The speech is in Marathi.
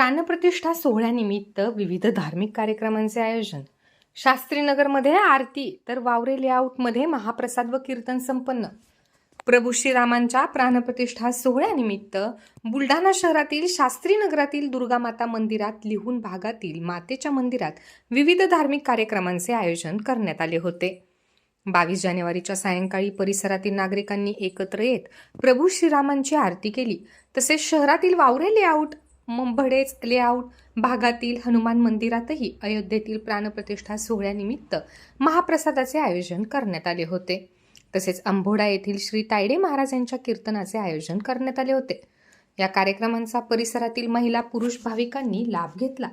प्राणप्रतिष्ठा सोहळ्यानिमित्त विविध धार्मिक कार्यक्रमांचे आयोजन. शास्त्रीनगरमध्ये आरती तर वावरे लेआउटमध्ये महाप्रसाद व कीर्तन संपन्न. प्रभू श्रीरामांच्या प्राणप्रतिष्ठा सोहळ्यानिमित्त बुलढाणा शहरातील शास्त्रीनगरातील दुर्गामाता मंदिरात लिहून भागातील मातेच्या मंदिरात विविध धार्मिक कार्यक्रमांचे आयोजन करण्यात आले होते. बावीस जानेवारीच्या सायंकाळी परिसरातील नागरिकांनी एकत्र येत प्रभू श्रीरामांची आरती केली. तसेच शहरातील वावरे लेआउट मंभडेच लेआउट भागातील हनुमान मंदिरातही अयोध्येतील प्राणप्रतिष्ठा सोहळ्यानिमित्त महाप्रसादाचे आयोजन करण्यात आले होते. तसेच अंबोडा येथील श्री तायडे महाराज यांच्या कीर्तनाचे आयोजन करण्यात आले होते. या कार्यक्रमांचा परिसरातील महिला पुरुष भाविकांनी लाभ घेतला.